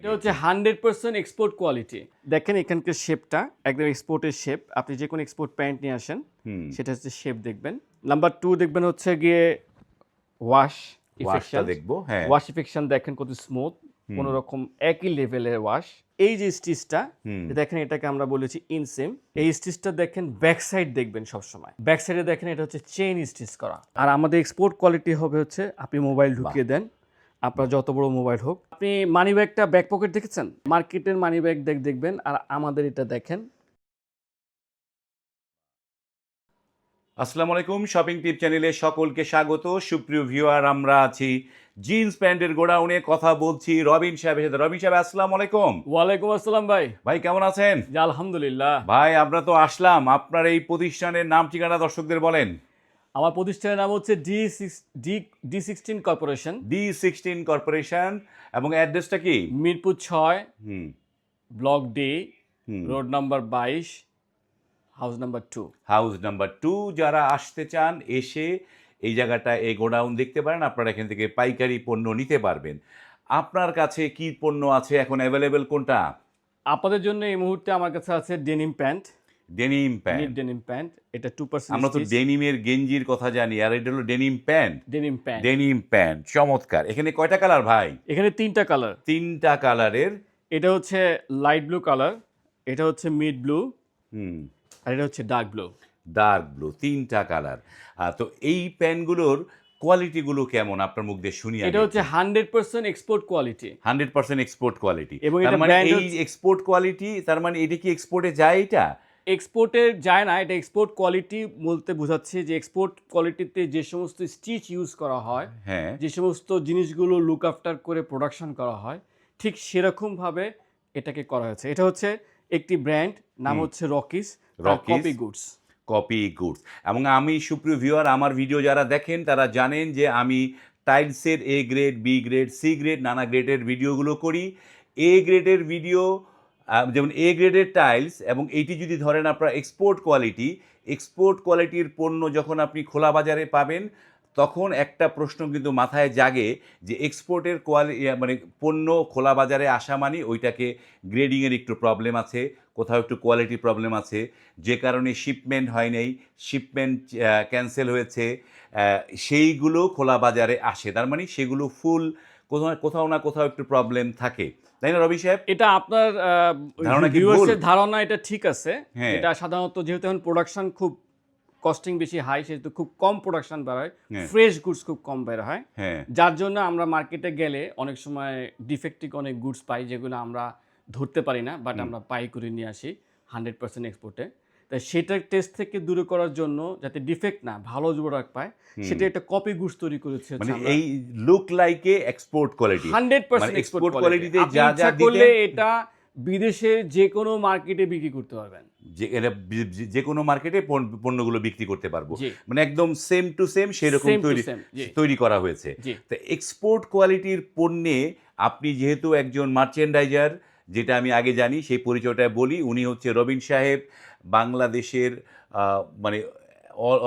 এটা হচ্ছে hundred percent export quality দেখেন এখানকার শেপটা একদম এক্সপোর্টের শেপ আপনি যে কোনো এক্সপোর্ট প্যান্ট নিয়ে আসেন সেটা হচ্ছে শেপ দেখবেন। নাম্বার টু দেখবেন হচ্ছে গিয়ে ওয়াশ ওয়াশটা দেখব হ্যাঁ। ওয়াশ ইফেকশন দেখেন কত স্মুথ কোনো রকম একই লেভেলের ওয়াশ এই যে স্টিচটা। দেখেন এটাকে আমরা বলেছি ইনসেম এই স্টিচটা দেখেন ব্যাক সাইড দেখবেন সবসময়। ব্যাক সাইডে দেখেন এটা হচ্ছে চেইন স্টিচ করা। আর আমাদের এক্সপোর্ট কোয়ালিটি হবে হচ্ছে আপনি মোবাইল ঢুকিয়ে দেন আপনার যত বড় মোবাইল হোক। আপনি মানি ব্যাগটা ব্যাক পকেট দেখেছেন? মার্কেটের মানি ব্যাগ দেখ দেখবেন আর আমাদের এটা দেখেন। আসসালামু আলাইকুম শপিং টিপ চ্যানেলে সকলকে স্বাগত। সুপ্রিয় ভিউয়ার আমরা আছি জিন্স প্যান্টের গোডাউনে কথা বলছি রবিন সাহেবের সাথে। রবিন সাহেব আসসালামু আলাইকুম। ওয়ালাইকুম আসসালাম ভাই। ভাই কেমন আছেন? জি আলহামদুলিল্লাহ। ভাই আমরা তো আসলাম। আপনার এই প্রতিষ্ঠানের নাম ঠিকানা দর্শকদের বলেন। আমার প্রতিষ্ঠানের নাম হচ্ছে D six D D sixteen corporation D sixteen corporation এবং অ্যাড্রেসটা কি? মিরপুর ছয় হুম। ব্লক ডি হুম। রোড নাম্বার বাইশ house number two. House number two যারা আসতে চান এসে এই জায়গাটা এই গোডাউন দেখতে পারেন আপনারা এখান থেকে পাইকারি পণ্য নিতে পারবেন। আপনার কাছে কি পণ্য আছে এখন অ্যাভেলেবেল কোনটা? আপনাদের জন্য এই মুহূর্তে আমার কাছে আছে denim pant denim pant denim pant এটা টু পার্সেন্ট আমরা তো ডেনিমের গেঞ্জির কথা জানি আর এটা হলো denim pant denim pant denim pant চমৎকার। এখানে কয়টা কালার ভাই? এখানে তিনটা কালার তিনটা কালারের এটা হচ্ছে লাইট ব্লু কালার এটা হচ্ছে মিড ব্লু হুম। আর এটা হচ্ছে ডার্ক ব্লু ডার্ক ব্লু তিনটা কালার তো এই প্যান্টগুলোর কোয়ালিটিগুলো কেমন? আপনার মুখ দিয়ে শুনি এটা হচ্ছে hundred percent export quality hundred percent export quality এবং তার মানে এই এক্সপোর্ট কোয়ালিটি তার মানে এটা কি এক্সপোর্টে যায় এটা? এক্সপোর্টে যায় না এটা এক্সপোর্ট কোয়ালিটি বলতে বোঝাচ্ছে যে এক্সপোর্ট কোয়ালিটিতে যে সমস্ত স্টিচ ইউজ করা হয় হ্যাঁ। যে সমস্ত জিনিসগুলো লুক আফটার করে প্রোডাকশন করা হয় ঠিক সেরকমভাবে এটাকে করা হয়েছে। এটা হচ্ছে একটি ব্র্যান্ড নাম হচ্ছে Rockies. Copy goods copy goods এবং আমি সুপ্রিয় ভিউয়ার আমার ভিডিও যারা দেখেন তারা জানেন যে আমি টাইলসের A grade B grade C grade নানা গ্রেডের ভিডিওগুলো করি। এ গ্রেডের ভিডিও যেমন এ গ্রেডের টাইলস এবং এইটি যদি ধরেন আপনার এক্সপোর্ট কোয়ালিটি এক্সপোর্ট কোয়ালিটির পণ্য যখন আপনি খোলা বাজারে পাবেন, তখন একটা প্রশ্ন কিন্তু মাথায় জাগে যে এক্সপোর্টের কোয়ালি মানে পণ্য খোলা বাজারে আসা মানে ওইটাকে গ্রেডিংয়ের একটু প্রবলেম আছে, কোথাও একটু কোয়ালিটি প্রবলেম আছে, যে কারণে শিপমেন্ট হয় নাই শিপমেন্ট ক্যান্সেল হয়েছে সেইগুলো খোলা বাজারে আসে, তার মানে সেগুলো ফুল কোথাও কোথাও না কোথাও একটু প্রবলেম থাকে। তাই না রবি সাহেব? এটা আপনার ধারণা এটা ঠিক আছে। হ্যাঁ। এটা সাধারণত যেহেতু এখন প্রোডাকশন খুব কস্টিং বেশি হাই সেহেতু খুব কম প্রোডাকশন বের হয়। হ্যাঁ। ফ্রেশ গুডস খুব কম বের হয়। হ্যাঁ। যার জন্য আমরা মার্কেটে গেলে অনেক সময় ডিফেক্টিভ অনেক গুডস পাই যেগুলো আমরা ধরতে পারি না বাট আমরা পাই করে নিয়ে আসি হান্ড্রেড পার্সেন্ট এক্সপোর্টে তাই সেটার টেস্ট থেকে দূরে করার জন্য যাতে ডিফেক্ট না ভালো প্রোডাক্ট পায় সেটা একটা কপি গুডস তৈরি করেছে মানে এই লুক লাইকে এক্সপোর্ট কোয়ালিটি হান্ড্রেড মানে পার্সেন্ট export এক্সপোর্ট quality তে কোয়ালিটি যা যা করলে এটা বিদেশে যে কোনো মার্কেটে বিক্রি করতে পারবেন। যে যে- কোনো মার্কেটে পণ্যগুলো বিক্রি করতে পারব। মানে একদম সেম টু সেম সেরকম তৈরি তৈরি করা হয়েছে। তো এক্সপোর্ট কোয়ালিটির পণ্যে আপনি যেহেতু একজন মার্চেন্ডাইজার যেটা আমি আগে জানি সেই পরিচয়টা বলি। উনি হচ্ছে রবিন সাহেব বাংলাদেশের মানে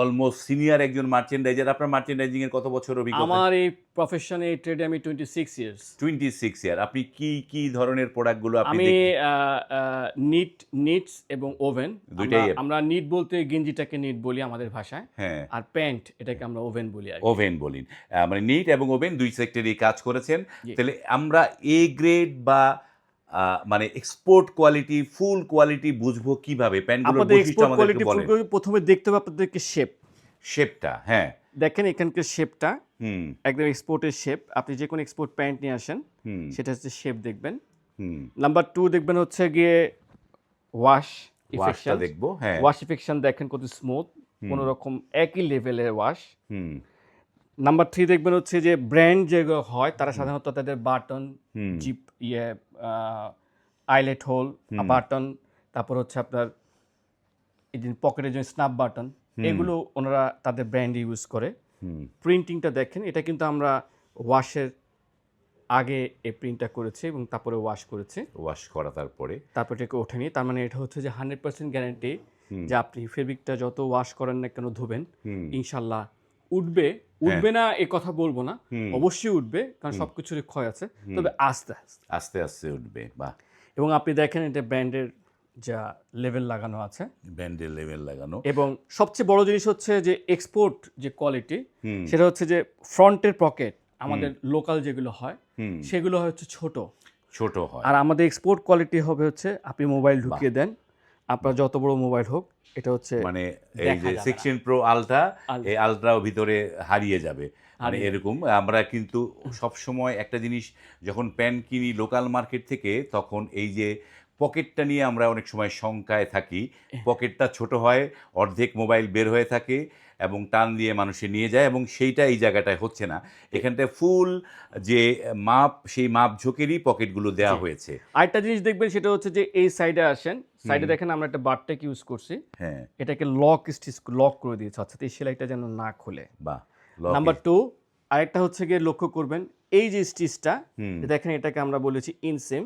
অলমোস্ট সিনিয়র একজন মার্চেন্ডাইজার। আপনার মার্চেন্ডাইজিং এর কত বছর অভিজ্ঞতা? আমার এই প্রফেশনে এই ট্রেডে আমি twenty six years twenty six year আপনি কি কি ধরনের প্রোডাক্টগুলো আপনি আমি? নিট নিটস এবং ওভেন দুইটাই আমরা নিট বলতে গেঞ্জিটাকে নিট বলি আমাদের ভাষায়। হ্যাঁ। আর প্যান্ট এটাকে আমরা ওভেন বলি আর ওভেন আহ, মানে নিট এবং ওভেন দুই সেক্টরেই কাজ করেছেন। তাহলে আমরা এ গ্রেড বা মানে এক্সপোর্ট কোয়ালিটি ফুল কোয়ালিটি বুঝব কীভাবে? প্যান্টগুলোর বৈশিষ্ট্য আমাদেরকে বলেন। প্রথমে দেখতে হবে আপনাদেরকে শেপ শেপটা হ্যাঁ। দেখেন এখানকার শেপটা হুম। একদম এক্সপোর্টের শেপ আপনি যে কোনো এক্সপোর্ট প্যান্ট নিয়ে আসেন হুম। সেটা হচ্ছে শেপ দেখবেন। হুম। নাম্বার টু দেখবেন হচ্ছে গিয়ে ওয়াশ ইফেকশন দেখব হ্যাঁ। ওয়াশ ইফেকশন দেখেন কত স্মুথ কোনো রকম একই লেভেলের ওয়াশ হুম। নাম্বার থ্রি দেখবেন হচ্ছে যে ব্র্যান্ড যেগুলো হয় তারা সাধারণত তাদের বাটন জিপ ইয়ে আইলেট হোল বাটন তারপর হচ্ছে আপনার এই যে পকেটের জন্য স্ন্যাপ বাটন এগুলো ওনারা তাদের ব্র্যান্ড ইউজ করে। হুম। প্রিন্টিংটা দেখেন এটা কিন্তু আমরা ওয়াশের আগে এই প্রিন্টটা করেছি এবং তারপরে ওয়াশ করেছে। ওয়াশ করা তারপরে। তারপরে এটাকে ওঠেনি তার মানে এটা হচ্ছে যে হান্ড্রেড পার্সেন্ট গ্যারান্টি যে আপনি ফেব্রিকটা যত ওয়াশ করেন না কেন ধুবেন ইনশাল্লাহ উঠবে। উঠবে না এ কথা বলব না। অবশ্যই উঠবে কারণ সবকিছুরই ক্ষয় আছে। তবে আস্তে আস্তে। আস্তে আস্তে উঠবে বা এবং আপনি দেখেন এটা ব্র্যান্ডের যা লেভেল লাগানো আছে। ব্যান্ডের লেভেল লাগানো। এবং সবচেয়ে বড় জিনিস হচ্ছে যে এক্সপোর্ট যে কোয়ালিটি সেটা হচ্ছে যে ফ্রন্টের পকেট আমাদের লোকাল যেগুলো হয় সেগুলো হচ্ছে ছোট। ছোট হয়। আর আমাদের এক্সপোর্ট কোয়ালিটি হবে হচ্ছে আপনি মোবাইল ঢুকিয়ে দেন আপনার যত বড় মোবাইল হোক এটা হচ্ছে মানে এই যে। Sixteen pro ultra. এই আলট্রাও ভিতরে হারিয়ে যাবে মানে এরকম আমরা কিন্তু সব সময় একটা জিনিস যখন প্যান কিনি লোকাল মার্কেট থেকে তখন এই যে পকেটটা নিয়ে আমরা অনেক সময় শঙ্কায় থাকি পকেটটা ছোট হয় অর্ধেক মোবাইল বের হয়ে থাকে এবং টান দিয়ে মানুষে নিয়ে যায় এবং সেইটা এই জায়গাটায় হচ্ছে না। এখানটায় ফুল যে মাপ সেই মাপ ঝোঁকেরই পকেটগুলো দেওয়া হয়েছে। আরেকটা জিনিস দেখবেন সেটা হচ্ছে যে এই সাইডে আসেন সাইডে দেখেন আমরা একটা বারটেক ইউজ করছি। হ্যাঁ। এটাকে লক স্টিচ লক করে দিয়েছে। অর্থাৎ এই সেলাইটা যেন না খোলে। বা নাম্বার টু আরেকটা হচ্ছে গিয়ে লক্ষ্য করবেন এই যে স্টিচটা। দেখেন এটাকে আমরা বলেছি ইনসেম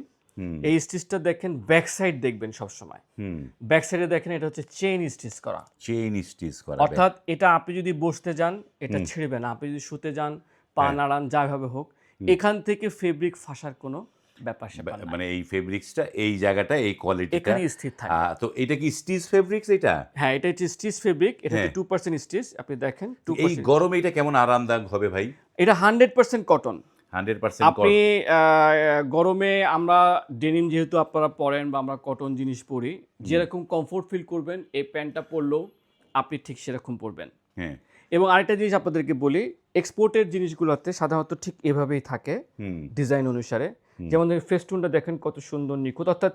এই স্টিচটা দেখেন ব্যাক সাইড দেখবেন সবসময়। হুম। ব্যাক সাইডে দেখেন এটা হচ্ছে চেইন স্টিচ করা। চেইন স্টিচ করা অর্থাৎ এটা আপনি যদি বসতে যান এটা ছিঁড়বে না। আপনি যদি শুতে যান পা হ্যাঁ। নাড়ান যাভাবে হোক এখান থেকে ফেব্রিক ফাঁসার কোনো ব্যাপার মানে এই ফেব্রিক্সটা এই জায়গাটা এই কোয়ালিটিটা এখানে স্থির থাকে। তো এটা কি স্টিচ ফেব্রিক্স এটা? হ্যাঁ এটা হচ্ছে স্টিচ ফেব্রিক এটা। টু পার্সেন্ট স্টিচ আপনি দেখেন এই গরমে এটা কেমন আরামদায়ক হবে ভাই? এটা হান্ড্রেড পার্সেন্ট কটন আপনি গরমে। আমরা ডেনিম যেহেতু আপনারা পরেন বা আমরা কটন জিনিস পরি যেরকম কমফোর্ট ফিল করবেন এই প্যান্টটা পরলেও আপনি ঠিক সেরকম পরবেন। হ্যাঁ। এবং আরেকটা জিনিস আপনাদেরকে বলি এক্সপোর্টের জিনিসগুলোতে সাধারণত ঠিক এভাবেই থাকে ডিজাইন অনুসারে। যেমন ফেস্টুনটা দেখেন কত সুন্দর নিখুঁত অর্থাৎ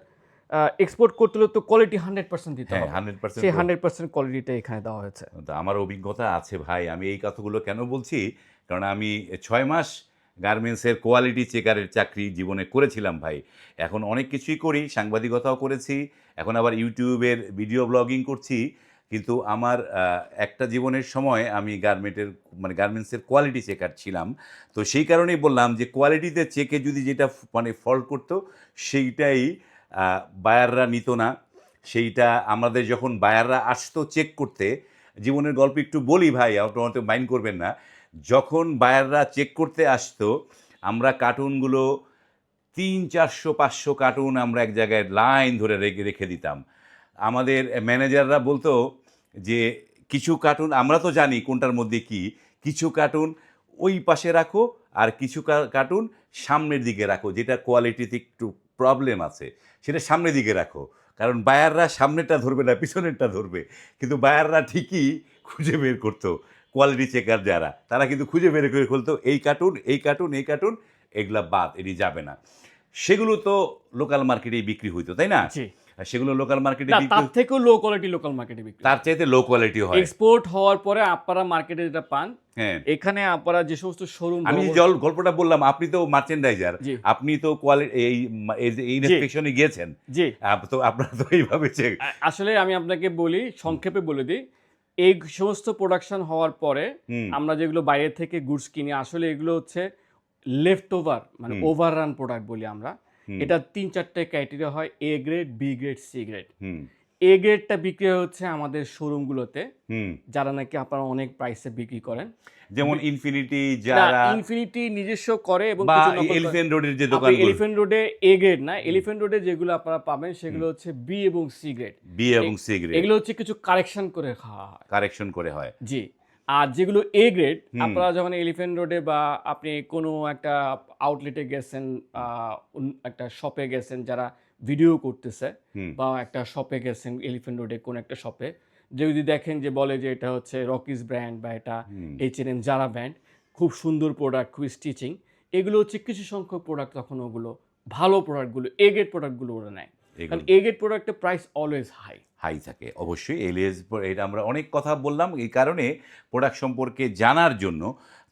এক্সপোর্ট করতে হলে তো কোয়ালিটি হান্ড্রেড পার্সেন্ট দিতে হ্যাঁ হবে। হান্ড্রেড পার্সেন্ট সেই হান্ড্রেড পার্সেন্ট কোয়ালিটিটা এখানে দেওয়া হয়েছে। আমার অভিজ্ঞতা আছে ভাই আমি এই কথাগুলো কেন বলছি? কারণ আমি ছয় মাস গার্মেন্টসের কোয়ালিটি চেকারের চাকরি জীবনে করেছিলাম ভাই। এখন অনেক কিছুই করি, সাংবাদিকতাও করেছি, এখন আবার ইউটিউবের ভিডিও ব্লগিং করছি। কিন্তু আমার একটা জীবনের সময় আমি গার্মেন্টের মানে গার্মেন্টসের কোয়ালিটি চেকার ছিলাম। তো সেই কারণেই বললাম যে কোয়ালিটিতে চেকে যদি যেটা মানে ফল্ট করতো, সেইটাই বায়াররা নিত না। সেইটা আমাদের যখন বায়াররা আসতো চেক করতে, জীবনের গল্প একটু বলি ভাই, আপনার মাইন্ড করবেন না। যখন বায়াররা চেক করতে আসতো, আমরা কার্টুনগুলো তিন, চারশো, পাঁচশো কার্টুন আমরা এক জায়গায় লাইন ধরে রেখে রেখে দিতাম। আমাদের ম্যানেজাররা বলতো যে, কিছু কার্টুন আমরা তো জানি কোনটার মধ্যে কি, কিছু কার্টুন ওই পাশে রাখো আর কিছু কার্টুন সামনের দিকে রাখো, যেটা কোয়ালিটিতে একটু প্রবলেম আছে, সেটা সামনের দিকে রাখো। কারণ বায়াররা সামনেরটা ধরবে না, পিছনেরটা ধরবে। কিন্তু বায়াররা ঠিকই খুঁজে বের করতো। কোয়ালিটি চেকার যারা তারা কিন্তু খুঁজে বের করে ফেলতো এই কার্টুন এই কার্টুন এই কার্টুন এগুলা বাদ এটি যাবে না। সেগুলো তো লোকাল মার্কেটে বিক্রি হইতো তাই না? সেগুলো লোকাল মার্কেটে তার থেকেও লো কোয়ালিটি লোকাল মার্কেটে বিক্রি তার চাইতে লো কোয়ালিটি হয়। এক্সপোর্ট হওয়ার পরে আপনারা মার্কেটে যেটা পান হ্যাঁ। এখানে আপনারা যে সমস্ত শোরুম আমি জল গল্পটা বললাম আপনি তো মার্চেন্ডাইজার। আপনি তো কোয়ালিটি এই ইনস্পেকশনে গিয়েছেন জি। তো আপনারা তো এইভাবে আসলে আমি আপনাকে বলি সংক্ষেপে বলে দিই এই সমস্ত প্রোডাকশন হওয়ার পরে আমরা যেগুলো বাইরে থেকে গুডস কিনি আসলে এগুলো হচ্ছে লেফট ওভার মানে ওভার রান প্রোডাক্ট বলি আমরা। এটা তিন চারটে ক্রাইটেরিয়া হয় A grade B grade C grade A গ্রেডটা বিক্রি হচ্ছে আমাদের শোরুমগুলোতে যারা নাকি আপনারা অনেক প্রাইসে বিক্রি করেন। যেমন ইনফিনিটি যারা ইনফিনিটি নিজস্ব করে এবং এলিফেন্ট রোডের যে দোকানগুলো। এলিফ্যান্ট রোডে এ গ্রেড না এলিফ্যান্ট রোডে যেগুলো আপনারা পাবেন সেগুলো হচ্ছে বি এবং সি গ্রেড বি এবং সি গ্রেড এগুলো হচ্ছে কিছু কারেকশন করে খাওয়া হয়। কারেকশন করে হয়। জি। আর যেগুলো এ গ্রেড আপনারা যখন এলিফ্যান্ট রোডে বা আপনি কোনো একটা আউটলেটে গেছেন একটা শপে গেছেন যারা ভিডিও করতেছে বা একটা শপে গেছেন এলিফেন্ট রোডে কোন একটা শপে যদি দেখেন যে বলে যে এটা হচ্ছে রকিস ব্র্যান্ড বা এটা এইচ এন এম যারা ব্র্যান্ড খুব সুন্দর প্রোডাক্ট খুব স্টিচিং এগুলো হচ্ছে কিছু সংখ্যক প্রোডাক্ট তখন ওগুলো ভালো প্রোডাক্টগুলো এ গ্রেড প্রোডাক্টগুলো ওরা নেয়। কারণ এ গ্রেড প্রোডাক্টের প্রাইস অলওয়েজ হাই হাই থাকে অবশ্যই। এলিএস এটা আমরা অনেক কথা বললাম। এই কারণে প্রোডাক্ট সম্পর্কে জানার জন্য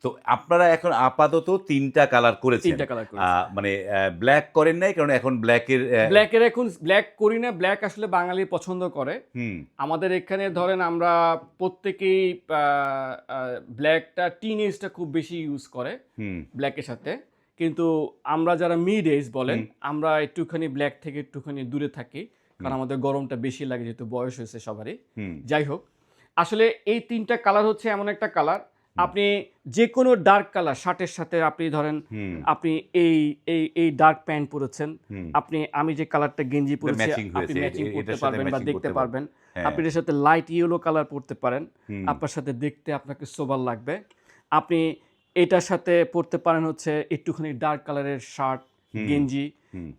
তো আপনারা এখন আপাতত তিনটা কালার করেছেন। তিনটা কালার মানে ব্ল্যাক করেন নাই কারণ এখন ব্ল্যাকের ব্ল্যাকের এখন ব্ল্যাক করি না ব্ল্যাক আসলে বাঙালি পছন্দ করে। হুম। আমাদের এখানে ধরেন আমরা প্রত্যেকেই ব্ল্যাকটা টিন এজটা খুব বেশি ইউজ করে হুম। ব্ল্যাকের সাথে। কিন্তু আমরা যারা মিড এজ বলেন আমরা একটুখানি ব্ল্যাক থেকে একটুখানি দূরে থাকি কারণ আমাদের গরমটা বেশি লাগে যেহেতু বয়স হয়েছে সবারই। যাই হোক আসলে এই তিনটা কালার হচ্ছে এমন একটা কালার আপনি যে কোনো ডার্ক কালার শার্টের সাথে আপনি ধরেন আপনি এই এই এই ডার্ক প্যান্ট পরেছেন আপনি আমি যে কালারটা গেঞ্জি পরেছি আপনি ম্যাচিং করতে পারবেন বা দেখতে পারবেন। হ্যাঁ, আপনি এর সাথে লাইট ইয়েলো কালার পরতে পারেন আপনার সাথে দেখতে আপনাকে সোবার লাগবে। আপনি এটার সাথে পরতে পারেন হচ্ছে একটুখানি ডার্ক কালারের শার্ট গেঞ্জি।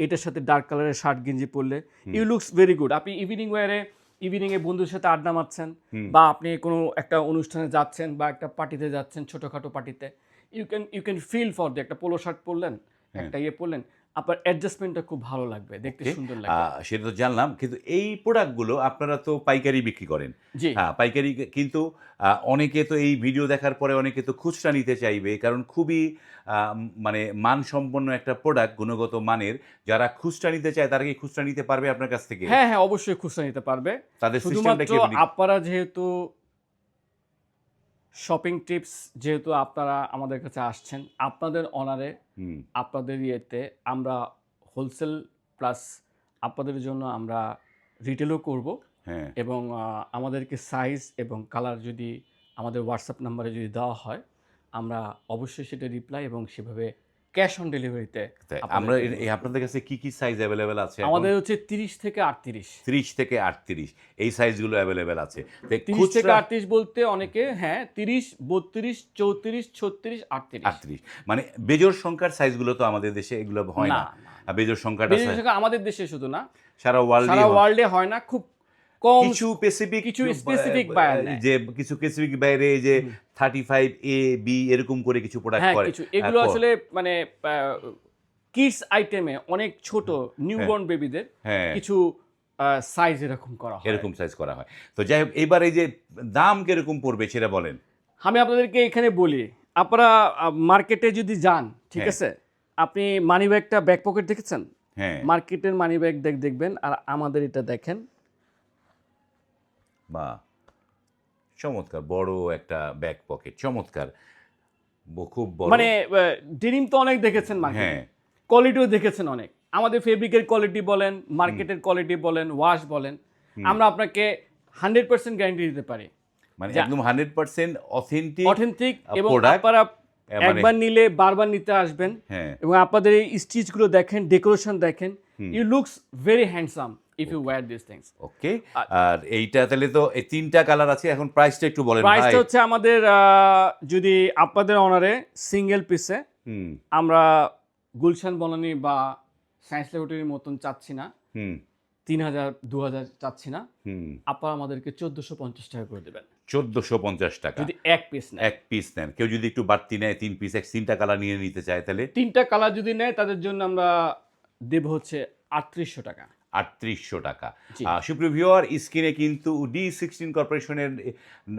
এটার সাথে ডার্ক কালারের শার্ট গেঞ্জি পরলে ইউ লুকস ভেরি গুড আপনি ইভিনিং ওয়ারে ইভিনিং এ বন্ধুর সাথে আড্ডা মারছেন বা আপনি কোনো একটা অনুষ্ঠানে যাচ্ছেন বা একটা পার্টিতে যাচ্ছেন ছোটখাটো পার্টিতে you can you can feel for the একটা পোলো শার্ট পরলেন হ্যাঁ। একটা ইয়ে পরলেন আপনার অ্যাডজাস্টমেন্টটা খুব ভালো লাগবে দেখতে সুন্দর লাগবে। সেটা তো জানলাম কিন্তু এই প্রোডাক্টগুলো আপনারা তো পাইকারি বিক্রি করেন। হ্যাঁ পাইকারি কিন্তু অনেকে তো এই ভিডিও দেখার পরে অনেকে তো খুচরা নিতে চাইবে কারণ খুবই আহ, মানে মানসম্পন্ন একটা প্রোডাক্ট গুণগত মানের যারা খুচরা নিতে চায় তারা কি খুচরা নিতে পারবে আপনার কাছ থেকে? হ্যাঁ হ্যাঁ অবশ্যই খুচরা নিতে পারবে। তাদের সিস্টেমটা শুধুমাত্র কি আপনারা যেহেতু শপিং টিপস যেহেতু আপনারা আমাদের কাছে আসছেন আপনাদের অনারে আপনাদের ইয়েতে আমরা হোলসেল প্লাস আপনাদের জন্য আমরা রিটেলও করব হ্যাঁ। এবং আমাদেরকে সাইজ এবং কালার যদি আমাদের হোয়াটসঅ্যাপ নাম্বারে যদি দেওয়া হয় আমরা অবশ্যই সেটা রিপ্লাই এবং সেভাবে ক্যাশ অন ডেলিভারিতে। আমরা এই আপনাদের কাছে কি কি সাইজ অ্যাভেলেবেল আছে আমাদের হচ্ছে তিরিশ থেকে আটত্রিশ। ত্রিশ থেকে আটত্রিশ এই সাইজগুলো অ্যাভেলেবেল আছে। তো তিরিশ থেকে খুচরা আটত্রিশ বলতে অনেকে হ্যাঁ তিরিশ বত্রিশ চৌত্রিশ ছত্রিশ আটত্রিশ। আটত্রিশ। মানে বেজোর সংখ্যার সাইজগুলো তো আমাদের দেশে এগুলো হয় না। বেজোর সংখ্যাটা আমাদের দেশে শুধু না। সারা ওয়ার্ল্ডে সারা ওয়ার্ল্ডে হয় না খুব কম কিছু স্পেসিফিক কিছু buyer নেয়। যে কিছু স্পেসিফিক বাইরে যে। থার্টি ফাইভ এ বি এরকম করে কিছু প্রোডাক্ট হ্যাঁ করে। এগুলো আসলে মানে কিডস আইটেমে অনেক ছোট নিউবর্ন বেবিদের হ্যাঁ। কিছু সাইজ এরকম করা হয়। এরকম সাইজ করা হয়। তো যাই হোক এবার এই যে দাম কীরকম পড়বে সেটা বলেন। আমি আপনাদেরকে এখানে বলি আপনারা মার্কেটে যদি যান ঠিক হ্যাঁ। আছে? আপনি মানি ব্যাগটা ব্যাক পকেট দেখেছেন? হ্যাঁ। মার্কেটের মানি ব্যাগ দেখ দেখবেন আর আমাদের এটা দেখেন। বা চমৎকার বড় একটা ব্যাক পকেট চমৎকার। খুব বড়। মানে ডেনিম তো অনেক দেখেছেন হ্যাঁ। কোয়ালিটিও দেখেছেন অনেক। আমাদের ফেব্রিকের কোয়ালিটি বলেন মার্কেটের কোয়ালিটি বলেন ওয়াশ বলেন আমরা আপনাকে হান্ড্রেড পার্সেন্ট গ্যারান্টি দিতে পারি। মানে একদম হান্ড্রেড পার্সেন্ট অথেন্টিক অথেন্টিক এবং আপনারা একবার নিলে বারবার নিতে আসবেন। হ্যাঁ। এবং আপনাদের এই স্টিচগুলো দেখেন ডেকোরেশন দেখেন you looks very handsome if you wear this things okay আর- এইটা তাহলে তো এই তিনটা কালার আছে এখন প্রাইসটা একটু বলেন ভাই। প্রাইসটা হচ্ছে আমাদের যদি আপনাদের অনারে সিঙ্গেল পিসে আমরা গুলশান বনানি বা সায়েন্স ল্যাবরেটরির মতন চাচ্ছি না। তিন হাজার দু হাজার চাচ্ছি না। আপনারা আমাদেরকে চোদ্দোশো পঞ্চাশ টাকা করে দেবেন। চোদ্দোশো পঞ্চাশ টাকা। যদি এক পিস নেয় এক পিস নেন। কেউ যদি একটু বাড়তি নেয় তিন পিস এক তিনটা কালার নিয়ে নিতে চায় তাহলে? তিনটা কালার যদি নেয় তাদের জন্য আমরা দেব হচ্ছে আটত্রিশশো টাকা। আটত্রিশশো টাকা। জি। আহ, সুপ্রিয় ভিওয়ার স্ক্রিনে কিন্তু ডি সিক্সটিন কর্পোরেশনের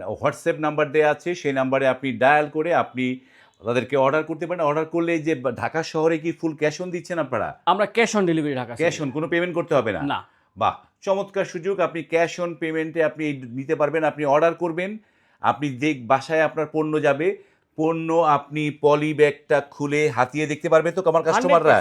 হোয়াটসঅ্যাপ নাম্বার দেওয়া আছে। সেই নাম্বারে আপনি ডায়াল করে আপনি তাদেরকে অর্ডার করতে পারেন। অর্ডার করলে যে ঢাকা শহরে কি ফুল ক্যাশ অন দিচ্ছেন আপনারা? আমরা cash on delivery Dhaka cash on কোনো পেমেন্ট করতে হবে না? না। বাহ চমৎকার সুযোগ। আপনি ক্যাশ অন পেমেন্টে আপনি নিতে পারবেন আপনি অর্ডার করবেন। আপনি দেখ বাসায় আপনার পণ্য যাবে। পণ্য আপনি পলি ব্যাগটা খুলে হাতিয়ে দেখতে পারবে তো আমার কাস্টমাররা?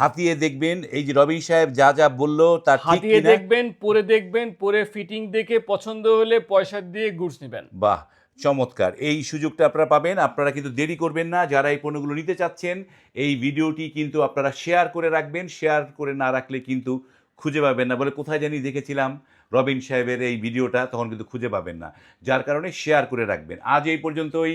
হাতিয়ে দেখবেন এই যে রবিন সাহেব যা যা বলল তার হাতিয়ে দেখবেন পরে দেখবেন পরে ফিটিং দেখে পছন্দ হলে পয়সা দিয়ে গুডস নেবেন। বাহ চমৎকার। এই সুযোগটা আপনারা পাবেন আপনারা কিন্তু দেরি করবেন না যারা এই পণ্যগুলো নিতে চাচ্ছেন এই ভিডিওটি কিন্তু আপনারা শেয়ার করে রাখবেন শেয়ার করে না রাখলে কিন্তু খুঁজে পাবেন না বলে কোথায় জানি দেখেছিলাম রবিন সাহেবের এই ভিডিওটা তখন কিন্তু খুঁজে পাবেন না। যার কারণে শেয়ার করে রাখবেন। আজ এই পর্যন্তই।